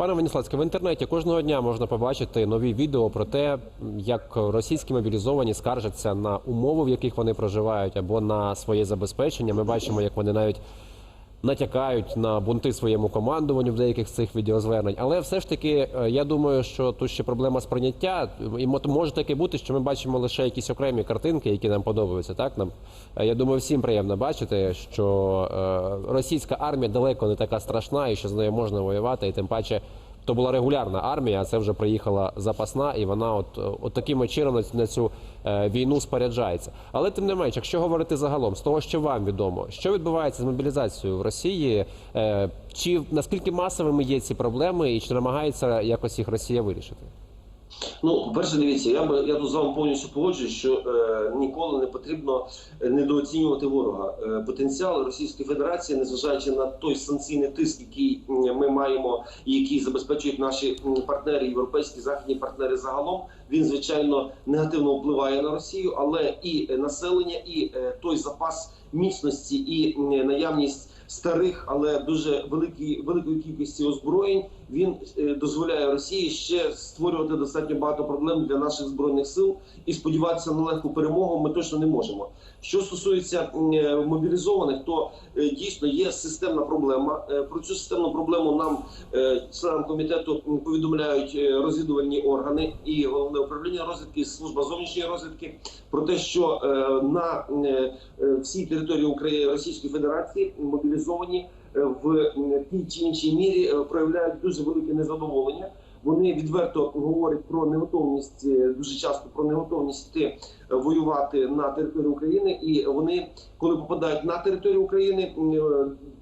Пане Веніславське, в інтернеті кожного дня можна побачити нові відео про те, як російські мобілізовані скаржаться на умови, в яких вони проживають, або на своє забезпечення. Ми бачимо, як вони навіть натякають на бунти своєму командуванню в деяких з цих відеозвернень. Але все ж таки, е, я думаю, що тут ще проблема сприйняття. І мо- може таке бути, що ми бачимо лише якісь окремі картинки, які нам подобаються. Так нам е, я думаю, всім приємно бачити, що е, російська армія далеко не така страшна, і що з нею можна воювати, і тим паче. То була регулярна армія, а це вже приїхала запасна, і вона от, от таким чином на, на цю е, війну споряджається. Але тим не менш, якщо говорити загалом, з того, що вам відомо, що відбувається з мобілізацією в Росії, е, чи наскільки масовими є ці проблеми, і чи намагається якось їх Росія вирішити? Ну, по-перше, дивіться, я би я тут з вами повністю погоджуюсь, що е, ніколи не потрібно недооцінювати ворога. Е, потенціал Російської Федерації, незважаючи на той санкційний тиск, який ми маємо, і який забезпечують наші партнери, європейські західні партнери загалом, він звичайно негативно впливає на Росію, але і е, населення, і е, той запас міцності, і наявність старих, але дуже великі, великої кількості озброєнь. Він е, дозволяє Росії ще створювати достатньо багато проблем для наших збройних сил і сподіватися на легку перемогу. Ми точно не можемо. Що стосується е, мобілізованих, то е, дійсно є системна проблема. Про цю системну проблему нам членам комітету повідомляють розвідувальні органи і головне управління розвідки, служба зовнішньої розвідки про те, що на всій території України Російської Федерації мобілізовані е, в тій чи іншій мірі е, проявляють дуже велике незадоволення. Вони відверто говорять про неготовність е, дуже часто про неготовність йти воювати на території України, і вони, коли попадають на територію України,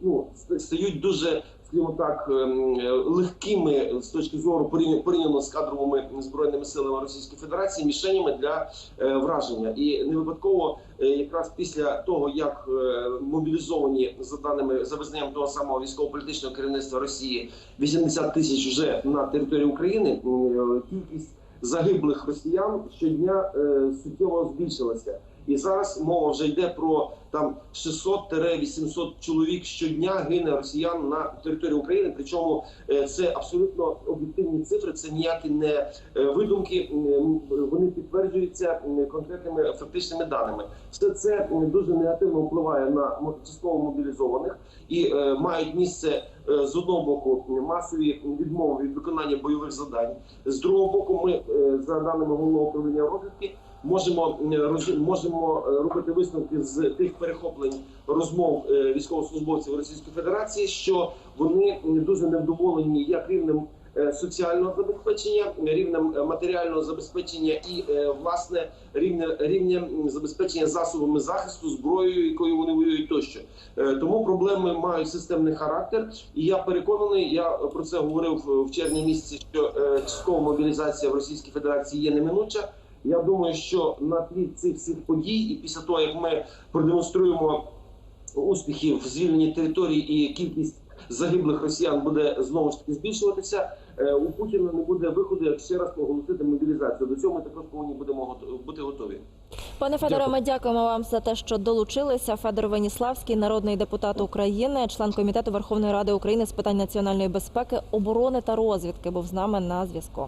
ну стають дуже скажімо так ем, е, легкими з точки зору порівня- порівняно з кадровими збройними силами Російської Федерації, мішенями для е, враження. І не випадково е, якраз після того, як мобілізовані за даними за визнанням того самого військово-політичного керівництва Росії 80 тисяч вже на території України, кількість загиблих росіян щодня суттєво збільшилася. І зараз мова вже йде про там 600-800 чоловік щодня гине росіян на території України. Причому е, це абсолютно об'єктивні цифри, це ніякі не е, видумки. Вони підтверджуються конкретними фактичними даними. Все це дуже негативно впливає на частково мобілізованих і е, мають місце з одного боку масові відмови від виконання бойових завдань. З другого боку, ми за даними головного управління розвідки можемо можемо е, робити висновки з тих перехоплень розмов е, військовослужбовців Російської Федерації, що вони дуже невдоволені як рівнем е, соціального забезпечення, рівнем матеріального забезпечення і власне рівне рівнем забезпечення засобами захисту, зброєю, якою вони воюють тощо. Тому проблеми мають системний характер, і я переконаний, я про це говорив в червні місяці, що часткова мобілізація в Російській Федерації є неминуча. Я думаю, що на тлі цих всіх подій, і після того як ми продемонструємо успіхів в звільненні територій і кількість загиблих росіян буде знову ж таки збільшуватися. е, У Путіна не буде виходу, як ще раз оголосити мобілізацію. До цього ми також повинні будемо бути готові. Пане Федоре, Дякую. ми дякуємо вам за те, що долучилися. Федор Веніславський, народний депутат України, член комітету Верховної Ради України з питань національної безпеки, оборони та розвідки, був з нами на зв'язку.